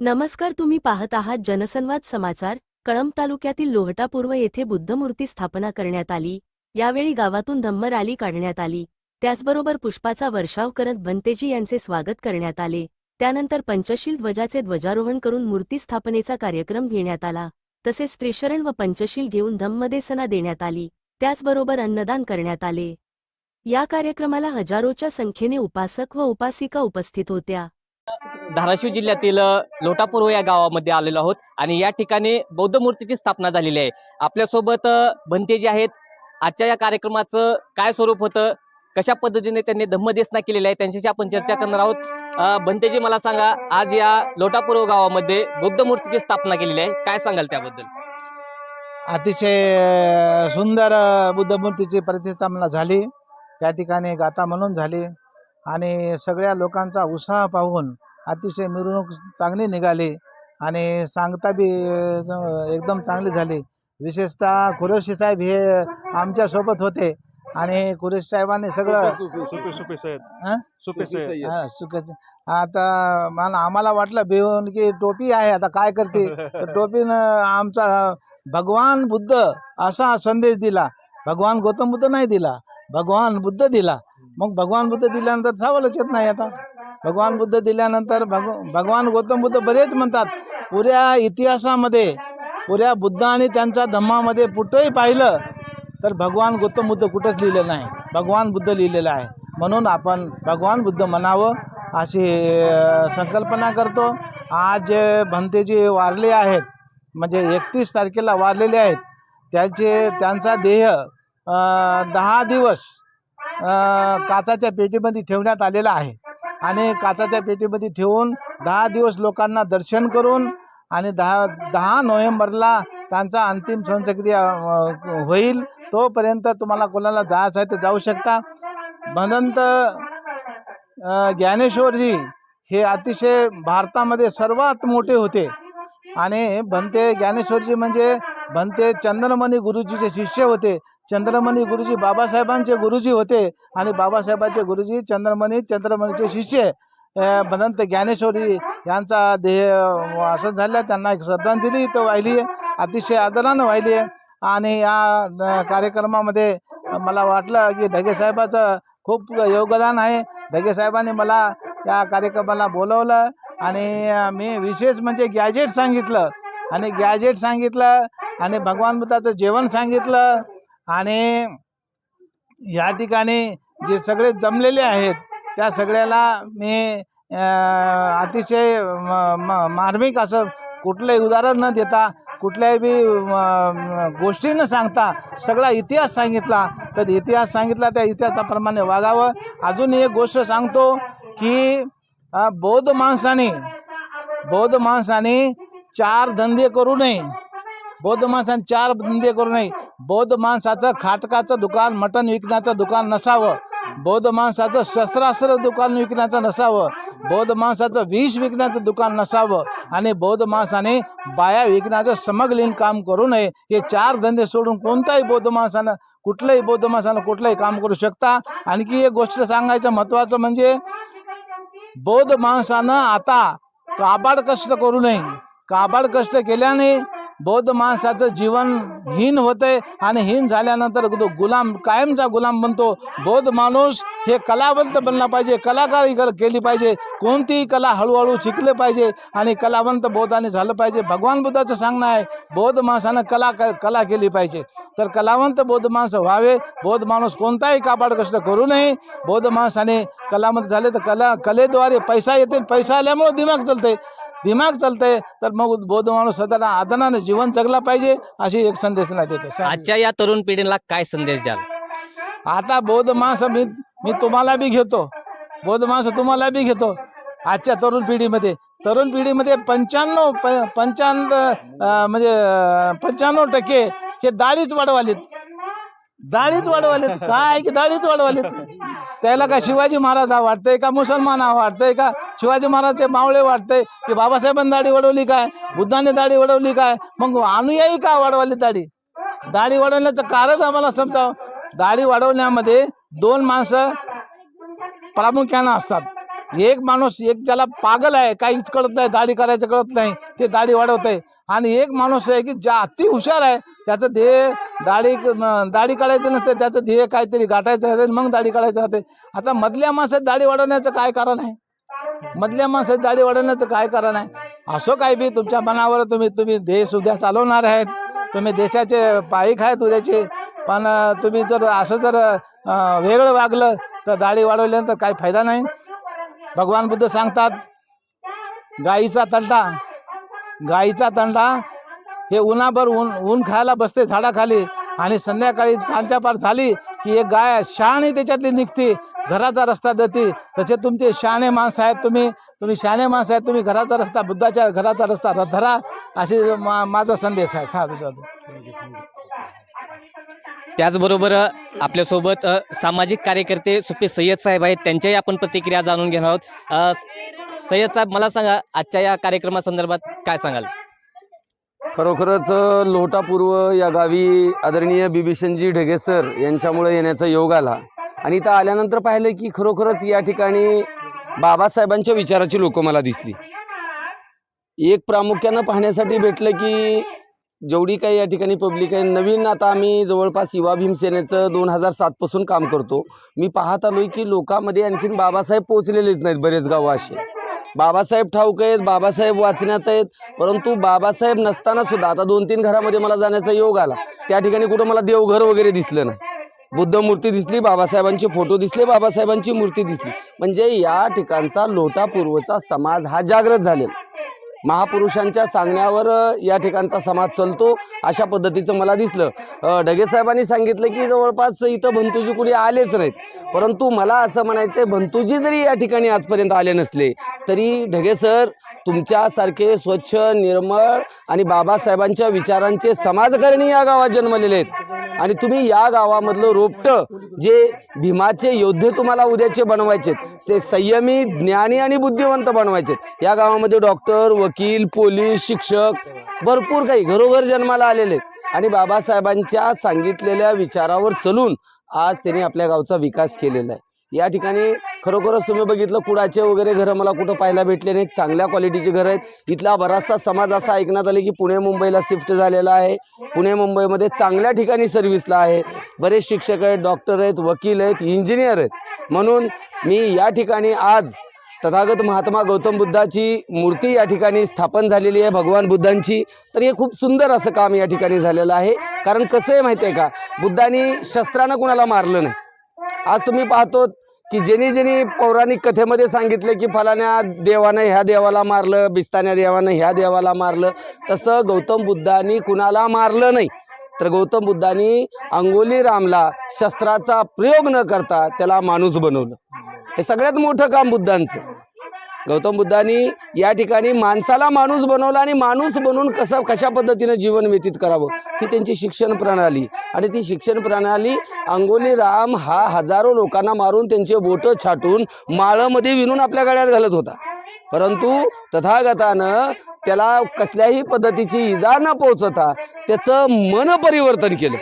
नमस्कार तुम्ही पाहत आहात जनसंवाद समाचार. कळंब तालुक्यातील लोहटा पूर्व येथे बुद्धमूर्ती स्थापना करण्यात आली. यावेळी गावातून धम्म रॅली काढण्यात आली. त्याचबरोबर पुष्पाचा वर्षाव करत बंतेजी यांचे स्वागत करण्यात आले. त्यानंतर पंचशील ध्वजाचे ध्वजारोहण करून मूर्ती स्थापनेचा कार्यक्रम घेण्यात आला. तसेच त्रिशरण व पंचशील घेऊन धम्मदेसना देण्यात आली. त्याचबरोबर अन्नदान करण्यात आले. या कार्यक्रमाला हजारोच्या संख्येने उपासक व उपासिका उपस्थित होत्या. धाराशिव जिल्ह्यातील लोटापूर्व या गावामध्ये आलेलो आहोत आणि या ठिकाणी बौद्ध मूर्तीची स्थापना झालेली आहे. आपल्यासोबत अ, जे आहेत. आजच्या या कार्यक्रमाचं काय स्वरूप होतं? कशा पद्धतीने त्यांनी धम्मदेसना केलेली आहे? त्यांच्याशी आपण चर्चा करणार आहोत. बंतेजी मला सांगा आज या लोटापूर्व गावामध्ये बुद्ध मूर्तीची स्थापना केलेली आहे. काय सांगाल त्याबद्दल? अतिशय सुंदर बुद्ध मूर्तीची प्रतिस्थापना झाली. त्या ठिकाणी गाथा म्हणून झाली. आणि सगळ्या लोकांचा उत्साह पाहून अतिशय मिरवणूक चांगली निघाली आणि सांगता बी एकदम चांगली झाली. विशेषतः कुरेशी साहेब हे आमच्यासोबत होते आणि कुरेश साहेबांनी सगळं सुपे सुपे साहेब. हं? सुपे साहेब. हा. आता मला आम्हाला वाटलं भिवून की टोपी आहे आता काय करते? तर टोपीनं आमचा भगवान बुद्ध असा संदेश दिला. भगवान गौतम बुद्ध नाही दिला. भगवान बुद्ध दिला. मग भगवान बुद्ध दिल्यानंतर सावलच येत नाही आता. भगवान बुद्ध दिल्यानंतर भग भगवान गौतम बुद्ध बरेच म्हणतात पुऱ्या इतिहासामध्ये पुऱ्या बुद्ध आणि त्यांच्या धम्मामध्ये कुठंही पाहिलं तर भगवान गौतम बुद्ध कुठंच लिहिलेलं नाही. भगवान बुद्ध लिहिलेलं आहे. म्हणून आपण भगवान बुद्ध म्हणावं अशी संकल्पना करतो. आज जे भंतेजी वारले आहेत म्हणजे एकतीस तारखेला वारलेले आहेत त्याचे त्यांचा देह दहा दिवस काचाच्या पेटीमध्ये ठेवण्यात आलेला आहे. आणि काचाच्या पेटीमध्ये ठेवून दहा दिवस लोकांना दर्शन करून आणि दहा दहा नोव्हेंबरला त्यांचा अंतिम संसक्रिया होईल. तोपर्यंत तुम्हाला कोणाला जायचं आहे तर जाऊ शकता. भदंत ज्ञानेश्वरजी हे अतिशय भारतामध्ये सर्वात मोठे होते. आणि भंते ज्ञानेश्वरजी म्हणजे भंते चंद्रमणी गुरुजीचे शिष्य होते. चंद्रमणी गुरुजी बाबासाहेबांचे गुरुजी होते आणि बाबासाहेबांचे गुरुजी चंद्रमणी चंद्रमणीचे शिष्य भदंत ज्ञानेश्वरी यांचा देह असं झालं. त्यांना एक श्रद्धांजली इथं वाहिली आहे. अतिशय आदरानं वाहिली आहे. आणि या कार्यक्रमामध्ये मला वाटलं की ढगे साहेबाचं खूप योगदान आहे. ढगे साहेबांनी मला या कार्यक्रमाला बोलवलं आणि मी विशेष म्हणजे गॅजेट सांगितलं. आणि गॅजेट सांगितलं आणि भगवान बुद्धाचं जेवण सांगितलं. आणि या ठिकाणी जे सगळे जमलेले आहेत त्या सगळ्याला मी अतिशय म- म- मार्मिक असं कुठलंही उदाहरण न देता कुठल्याही बी गोष्टी न सांगता सगळा इतिहास सांगितला. तर इतिहास सांगितला त्या इतिहासाप्रमाणे वागावं. अजून एक गोष्ट सांगतो की बौद्ध माणसाने बौद्ध माणसाने चार धंदे करू नये. बौद्ध माणसाने चार धंदे करू नये. बौद्ध माणसाचं खाटकाचं दुकान मटण विकण्याचं दुकान नसावं. बौद्ध माणसाचं शस्त्रास्त्र दुकान विकण्याचं नसावं. बौद्ध माणसाचं विष विकण्याचं दुकान नसावं. आणि बौद्ध माणसाने बाया विकण्याचं समगलीन काम करू नये. हे चार धंदे सोडून कोणताही बौद्ध माणसानं कुठलंही बौद्ध माणसानं कुठलंही काम करू शकता. आणखी एक गोष्ट सांगायचं महत्त्वाचं म्हणजे बौद्ध माणसानं आता काबाड कष्ट करू नये. काबाड कष्ट केल्याने बौद्ध माणसाचं जीवन हीन होतंय आणि हीन झाल्यानंतर तो गुलाम कायमचा गुलाम बनतो. बौद्ध माणूस हे कलावंत बनला पाहिजे कलाकारी केली पाहिजे. कोणतीही कला हळूहळू शिकले पाहिजे आणि कलावंत बौद्धाने झालं पाहिजे. भगवान बुद्धाचं सांगणं आहे बौद्ध माणसानं कला क- कला केली पाहिजे. तर कलावंत बौद्ध माणसं व्हावे. बौद्ध माणूस कोणताही काबाड कष्ट करू नये. बौद्ध माणसाने कलावंत झाले तर कला कलेद्वारे पैसा येते. पैसा आल्यामुळे दिमाग चालते दिमाग चालतंय तर मग बौद्ध माणूस सदा आदरानं जीवन जगला पाहिजे अशी एक संदेश नाही देतो आजच्या या तरुण पिढीला काय संदेश द्याल? आता बौद्ध माणसं मी मी तुम्हाला बी घेतो. बौद्ध माणसं तुम्हाला बी घेतो. आजच्या तरुण पिढीमध्ये तरुण पिढीमध्ये पंच्याण्णव प पंच्याण्णव म्हणजे पंच्याण्णव टक्के हे दाढीच वाढवालेत. दाढीच वाढवालेत. काय की दाढीच वाढवालेत? त्याला का शिवाजी महाराज हा वाटतंय का? मुसलमान हा वाटतंय का? शिवाजी महाराजचे मावळे वाटतंय की बाबासाहेबांनी दाढी वाढवली काय? बुद्धाने दाढी वाढवली काय? मग अनुयायी का वाढवली दाढी? दाढी वाढवण्याचं कारण आम्हाला समजावं. दाढी वाढवण्यामध्ये दोन माणसं प्रामुख्यानं असतात. एक माणूस एक ज्याला पागल आहे काहीच कळत नाही दाढी करायचं कळत नाही ते दाढी वाढवत आहे आणि एक माणूस आहे की ज्या अति हुशार आहे त्याचं ध्येय दाढी दाढी काढायचं नसतं त्याचं ध्येय काहीतरी गाठायचं राहते आणि मग दाढी काढायचं राहते. आता मधल्या माणसात दाढी वाढवण्याचं काय कारण आहे? मधल्या माणसात दाढी वाढवण्याचं काय कारण आहे? असो काय बी तुमच्या मनावर तुम्ही तुम्ही देश उद्या चालवणार आहेत. तुम्ही देशाचे पाईक आहेत उद्याचे. पण तुम्ही जर असं जर वेगळं वागलं तर दाढी वाढवल्यानंतर काही फायदा नाही. भगवान बुद्ध सांगतात गाईचा तंडा गाईचा तंडा हे उन्हाभर ऊन ऊन खायला बसते झाडाखाली. आणि संध्याकाळी सांच्या पार झाली की एक गाय शहाणी त्याच्यातली निघते घराचा रस्ता देते. तसे तुमचे शहाणे माणसं आहेत तुम्ही. तुम्ही शहाणे माणसं आहेत तुम्ही घराचा रस्ता बुद्धाच्या घराचा रस्ता धरा. अशी मा माझा संदेश आहे. साधू साधू त्याचबरोबर आपल्यासोबत सामाजिक कार्यकर्ते सुपे सय्यद साहेब आहेत. त्यांच्याही आपण प्रतिक्रिया जाणून घेणार आहोत. सय्यद साहेब मला सांगा आजच्या या कार्यक्रमासंदर्भात काय सांगाल? खरोखरच लोटापूर्व लोटा पूर्व या गावी आदरणीय बिभीषणजी ढगे सर यांच्यामुळे येण्याचा योग आला. आणि इथं आल्यानंतर पाहिलं की खरोखरच या ठिकाणी बाबासाहेबांच्या विचाराची लोक मला दिसली. एक प्रामुख्यानं पाहण्यासाठी भेटलं की जेवढी काही या ठिकाणी पब्लिक आहे नवीन आता आम्ही जवळपास युवा भीमसेनेचं दोन हजार सातपासून काम करतो. मी पाहत आलोय की लोकांमध्ये आणखीन बाबासाहेब पोचलेलेच नाहीत बरेच गावं असे. बाबासाहेब ठाऊक आहेत बाबासाहेब वाचण्यात आहेत परंतु बाबासाहेब नसताना सुद्धा आता दोन तीन घरामध्ये मला जाण्याचा योग आला. त्या ठिकाणी कुठं मला देवघर वगैरे दिसलं नाही. बुद्ध मूर्ती दिसली बाबासाहेबांचे फोटो दिसले बाबासाहेबांची मूर्ती दिसली. म्हणजे या ठिकाणचा लोटापूर्वचा समाज हा जागृत झालेला महापुरुषांच्या सांगण्यावर या ठिकाणचा समाज चालतो अशा पद्धतीचं मला दिसलं. ढगेसाहेबांनी ढगे साहेबांनी सांगितलं की जवळपास इथं भंतूजी कुणी आलेच नाहीत. परंतु मला असं म्हणायचं आहे भंतूजी जरी या ठिकाणी आजपर्यंत आले नसले तरी ढगे सर तुमच्यासारखे स्वच्छ निर्मळ आणि बाबासाहेबांच्या विचारांचे समाजकारणी या गावात जन्मलेले आहेत. आणि तुम्ही या गावामधलं रोपटं जे भीमाचे योद्धे तुम्हाला उद्याचे बनवायचे ते संयमी ज्ञानी आणि बुद्धिवंत बनवायचे या गावामध्ये डॉक्टर वकील पोलीस शिक्षक भरपूर काही घरोघर जन्माला आलेले आणि बाबासाहेबांच्या सांगितलेल्या विचारावर चलून आज त्यांनी आपल्या गावचा विकास केलेला आहे. या ठिकाणी खरोखरच तुम्ही बघितलं कुडाचे वगैरे घरं मला कुठं पाहायला भेटले नाहीत. चांगल्या क्वालिटीची घरं आहेत. इथला बराचसा समाज असा ऐकण्यात आले की पुणे मुंबईला शिफ्ट झालेला आहे. पुणे मुंबईमध्ये चांगल्या ठिकाणी सर्व्हिसला आहे. बरेच शिक्षक आहेत डॉक्टर आहेत वकील आहेत इंजिनियर आहेत. म्हणून मी या ठिकाणी आज तथागत महात्मा गौतम बुद्धाची मूर्ती या ठिकाणी स्थापन झालेली आहे भगवान बुद्धांची. तर हे खूप सुंदर असं काम या ठिकाणी झालेलं आहे. कारण कसं आहे माहिती आहे का? बुद्धांनी शस्त्रानं कुणाला मारलं नाही. आज तुम्ही पाहतो की ज्यांनी ज्यांनी पौराणिक कथेमध्ये सांगितलं की फलाण्या देवानं ह्या देवाला मारलं बिस्तान्या देवानं ह्या देवाला मारलं तसं गौतम बुद्धांनी कुणाला मारलं नाही. तर गौतम बुद्धांनी अंगोली रामला शस्त्राचा प्रयोग न करता त्याला माणूस बनवलं. हे सगळ्यात मोठं काम बुद्धांचं. गौतम बुद्धांनी या ठिकाणी माणसाला माणूस बनवला आणि माणूस बनवून कसं कशा पद्धतीनं जीवन व्यतीत करावं ही त्यांची शिक्षण प्रणाली. आणि ती शिक्षण प्रणाली अंगोली राम हा हजारो लोकांना मारून त्यांचे बोटं छाटून माळामध्ये विणून आपल्या गळ्यात घालत होता. परंतु तथागतानं त्याला कसल्याही पद्धतीची इजा न पोचता त्याचं मन परिवर्तन केलं.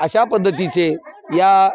अशा पद्धतीचे या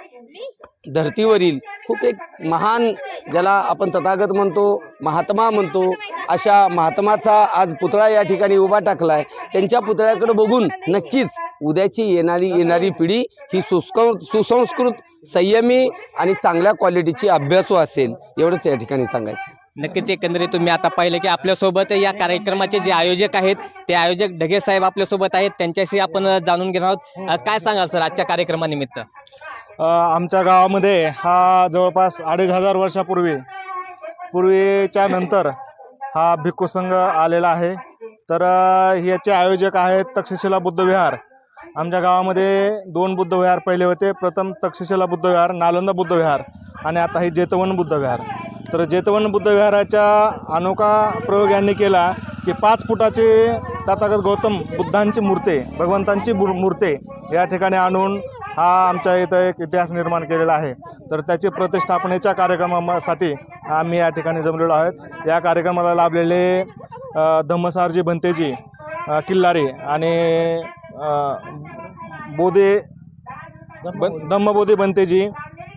धर्तीवरील खूप एक महान ज्याला आपण तथागत म्हणतो महात्मा म्हणतो अशा महात्माचा आज पुतळा या ठिकाणी उभा टाकला आहे त्यांच्या पुतळ्याकडे बघून नक्कीच उद्याची येणारी येणारी पिढी ही सुस्क सुसंस्कृत संयमी आणि चांगल्या क्वालिटीची अभ्यासू असेल एवढंच या ठिकाणी सांगायचं. नक्कीच एकंदरीत तुम्ही आता पाहिलं की आपल्यासोबत या कार्यक्रमाचे जे आयोजक आहेत ते आयोजक ढगे साहेब आपल्यासोबत आहेत. त्यांच्याशी आपण जाणून घेणार आहोत. काय सांगाल सर आजच्या कार्यक्रमानिमित्त? आमच्या गावामध्ये हा जवळपास अडीच हजार वर्षापूर्वी पूर्वीच्या नंतर हा भिक्खू संघ आलेला आहे. तर याचे आयोजक आहेत तक्षशिला बुद्धविहार आमच्या गावामध्ये दोन बुद्धविहार पहिले होते. प्रथम तक्षशिला बुद्धविहार नालंदा बुद्धविहार आणि आता हे जेतवन बुद्धविहार तर जेतवन बुद्धविहाराच्या अनोखा प्रयोग यांनी केला की पाच फुटाचे तथागत गौतम बुद्धांची मूर्ती भगवंतांची मूर्ते या ठिकाणी आणून हा आमच्या इथं एक इतिहास निर्माण केलेला आहे. तर त्याची प्रतिष्ठापनेच्या कार्यक्रमासाठी आम्ही या ठिकाणी जमलेलो आहोत. या कार्यक्रमाला लाभलेले धम्मसारजी भंतेजी किल्लारी आणि बोधे धम्मबोधी. भंतेजी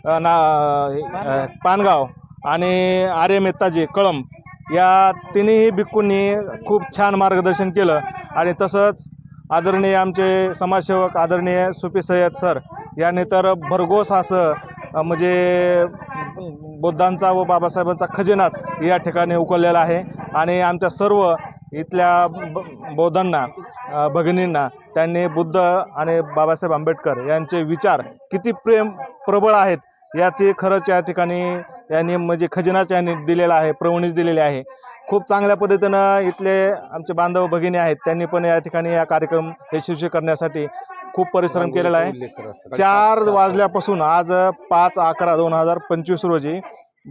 ना पानगाव आणि आर्य मेत्ताजी कळंब या तिन्ही भिक्कूंनी खूप छान मार्गदर्शन केलं. आणि तसंच आदरणीय आमचे समाजसेवक आदरणीय सुपी सय्यद सर यांनी तर भरघोस असं म्हणजे बुद्धांचा व बाबासाहेबांचा खजिनाच या ठिकाणी उकललेला आहे. आणि आमच्या सर्व इथल्या ब बौद्धांना भगिनींना त्यांनी बुद्ध आणि बाबासाहेब आंबेडकर यांचे विचार किती प्रेम प्रबळ आहेत याची खरंच या ठिकाणी यांनी म्हणजे खजिनाच यांनी दिलेला आहे प्रवणीच दिलेली आहे. खूप चांगल्या पद्धतीनं इथले आमचे बांधव भगिनी आहेत त्यांनी पण या ठिकाणी या कार्यक्रम यशस्वी करण्यासाठी खूप परिश्रम केलेला आहे. चार वाजल्यापासून आज पाच अकरा दोन हजार पंचवीस रोजी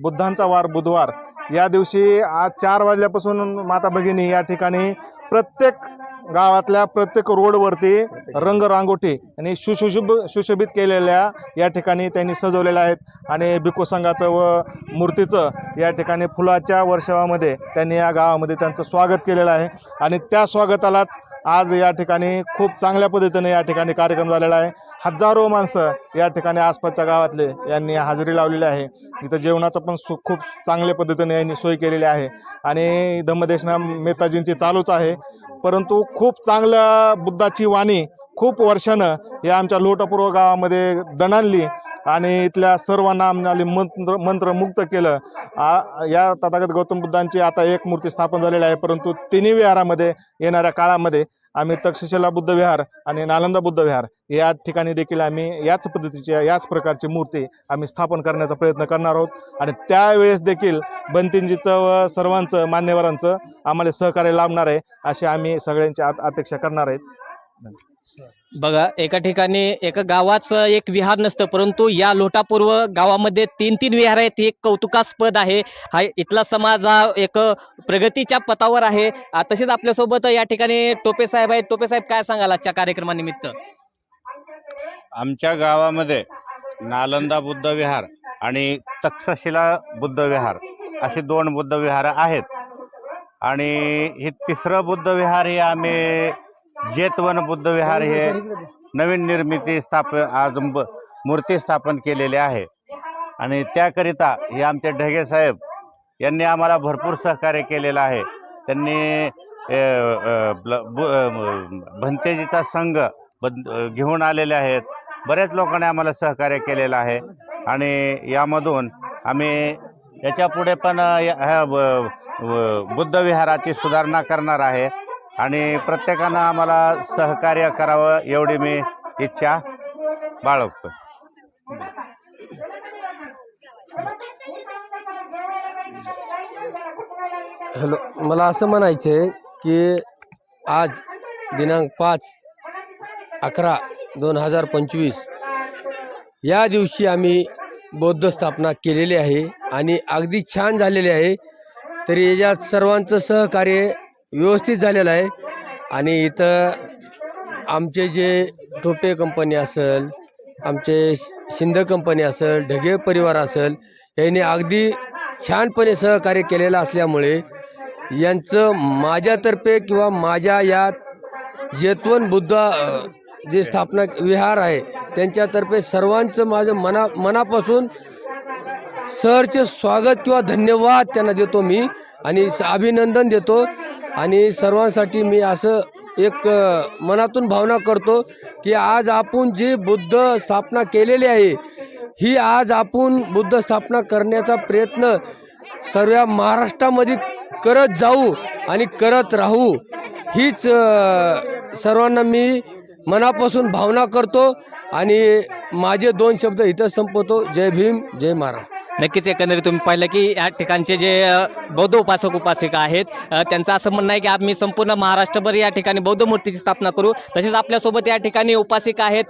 बुद्धांचा वार बुधवार. या दिवशी आज चार वाजल्यापासून माता भगिनी या ठिकाणी प्रत्येक गावातल्या प्रत्येक रोडवरती रंगरांगोटी आणि सुशुशुभ सुशोभित केलेल्या या ठिकाणी त्यांनी सजवलेल्या आहेत. आणि भिकू संघाचं व मूर्तीचं या ठिकाणी फुलाच्या वर्षावामध्ये त्यांनी या गावामध्ये त्यांचं स्वागत केलेलं आहे. आणि त्या स्वागतालाच आज या ठिकाणी खूप चांगल्या पद्धतीने या ठिकाणी कार्यक्रम झालेला आहे. हजारो माणसं या ठिकाणी आसपासच्या गावातले यांनी हजेरी लावलेली आहे. इथं जेवणाचं पण सु खूप चांगल्या पद्धतीने यांनी सोय केलेली आहे. आणि धम्मदेशना मेहताजींची चालूच आहे. परंतु खूप चांगलं बुद्धाची वाणी खूप वर्षानं या आमच्या लोटपूर्व गावामध्ये दणाणली. आणि इथल्या सर्वांना आम्ही मंत्र मंत्रमुग्ध केलं. आ या तथागत गौतम बुद्धांची आता एक मूर्ती स्थापन झालेली आहे परंतु तिन्ही विहारामध्ये येणाऱ्या काळामध्ये आम्ही तक्षशिला बुद्ध विहार आणि नालंदा बुद्ध विहार या ठिकाणी देखील आम्ही याच पद्धतीच्या याच प्रकारची मूर्ती आम्ही स्थापन करण्याचा प्रयत्न करणार आहोत. आणि त्यावेळेस देखील बंतींजीचं व सर्वांचं मान्यवरांचं आम्हाला सहकार्य लाभणार आहे अशी आम्ही सगळ्यांची आप- अपेक्षा करणार आहेत बघा एका ठिकाणी एका गावाचं एक विहार नसतं परंतु या लोटापूर्व गावामध्ये तीन तीन विहार आहेत. हे एक कौतुकास्पद आहे. हा इथला समाज हा एक प्रगतीच्या पथावर आहे. तसेच आपल्यासोबत या ठिकाणी टोपे साहेब आहेत. टोपे साहेब काय सांगाल आजच्या कार्यक्रमानिमित्त? आमच्या गावामध्ये नालंदा बुद्ध विहार आणि तक्षशिला बुद्ध विहार असे दोन बुद्ध विहार आहेत. आणि हे तिसरं बुद्ध विहार हे आम्ही जेतवन बुद्ध विहार हे नवीन निर्मिती स्थाप आज ब- मूर्ती स्थापन केलेली आहे. आणि त्याकरिता हे आमचे ढगे साहेब यांनी आम्हाला भरपूर सहकार्य केलेलं आहे. त्यांनी भंतेजीचा संघ घेऊन आलेले आहेत. बऱ्याच लोकांनी आम्हाला सहकार्य केलेलं आहे. आणि यामधून आम्ही याच्यापुढे पण या- ह्या ब- बुद्ध विहाराची सुधारणा करणार आहे. आणि प्रत्येकानं आम्हाला सहकार्य करावं एवढी मी इच्छा बाळगतो हॅलो मला असं म्हणायचं आहे की आज दिनांक पाच अकरा दोन हजार पंचवीस या दिवशी आम्ही बौद्ध स्थापना केलेली आहे आणि अगदी छान झालेली आहे. तरी याच्यात सर्वांचं सहकार्य व्यवस्थित झालेलं आहे. आणि इथं आमचे जे टोपे कंपनी असेल आमचे शिंदे कंपनी असेल ढगे परिवार असेल यांनी अगदी छानपणे सहकार्य केलेलं असल्यामुळे यांचं माझ्यातर्फे किंवा माझ्या या जेतवन बुद्ध जे स्थापना विहार आहे त्यांच्यातर्फे सर्वांचं माझं मना मनापासून सरचे स्वागत किंवा धन्यवाद त्यांना देतो मी आणि स- अभिनंदन देतो. आणि सर्वांसाठी मी असं एक मनातून भावना करतो की आज आपण जी बुद्ध स्थापना केलेली आहे ही आज आपण बुद्ध स्थापना करण्याचा प्रयत्न सर्व महाराष्ट्रामध्ये करत जाऊ आणि करत राहू हीच सर्वांना मी मनापासून भावना करतो आणि माझे दोन शब्द इथं संपवतो. जय भीम जय महाराज नक्कीच एकंदरीत तुम्ही पाहिलं की या ठिकाणचे जे बौद्ध उपासक उपासिका आहेत त्यांचं असं म्हणणं आहे की आम्ही संपूर्ण महाराष्ट्रभर या ठिकाणी बौद्ध मूर्तीची स्थापना करू. तसेच आपल्यासोबत या ठिकाणी उपासिका आहेत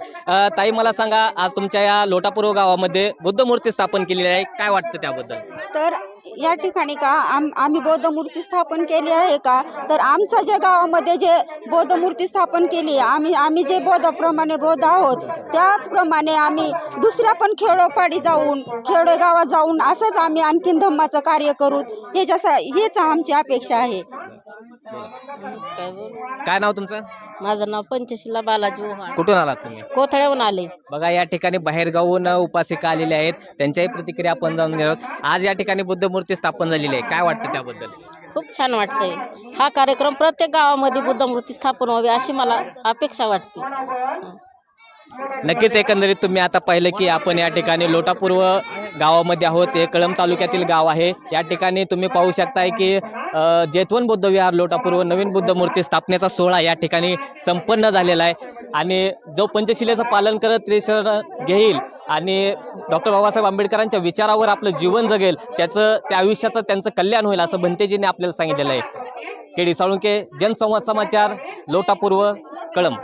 ताई मला सांगा आज तुमच्या या लोटापूर्व गावामध्ये बौद्ध मूर्ती स्थापन केलेली आहे. काय वाटतं त्याबद्दल? तर या ठिकाणी का? आम आम्ही बौद्ध मूर्ती स्थापन केली आहे का? तर आमच्या जे गावामध्ये जे बौद्ध मूर्ती स्थापन केली आहे, आम्ही आम्ही जे बौद्धाप्रमाणे बौद्ध आहोत त्याचप्रमाणे आम्ही दुसऱ्या पण खेडोपाडी जाऊन खेडेगावात जाऊन असंच आम्ही आणखीन धम्माचं कार्य करू. ह्याच्यासा हीच आमची अपेक्षा आहे. काय बोलू काय नाव तुमचं? माझं नाव पंचशिला बालाजी कुठून आलात तुम्ही? कोथळ्याहून आले. बघा या ठिकाणी बाहेरगावून उपासिका आलेल्या आहेत. त्यांच्याही प्रतिक्रिया आपण जाणून आहोत आज या ठिकाणी बुद्ध मूर्ती स्थापन झालेली आहे. काय वाटतं त्याबद्दल? खूप छान वाटतंय. हा कार्यक्रम प्रत्येक गावामध्ये बुद्ध मूर्ती स्थापन व्हावी अशी मला अपेक्षा वाटते. नक्कीच एकंदरीत तुम्ही आता पाहिलं की आपण या ठिकाणी लोटापूर्व गावामध्ये आहोत. हे कळंब तालुक्यातील गाव आहे. या ठिकाणी तुम्ही पाहू शकताय की जेतवन बुद्ध विहार लोटापूर्व नवीन बुद्ध मूर्ती स्थापनेचा सोहळा या ठिकाणी संपन्न झालेला आहे. आणि जो पंचशिलेचं पालन करत त्रिशरण घेईल आणि डॉक्टर बाबासाहेब आंबेडकरांच्या विचारावर आपलं जीवन जगेल त्याचं त्या आयुष्याचं त्यांचं कल्याण होईल असं भंतेजीने आपल्याला सांगितलेलं आहे. के डी साळुंके जनसंवाद समाचार लोटापूर्व कळंब.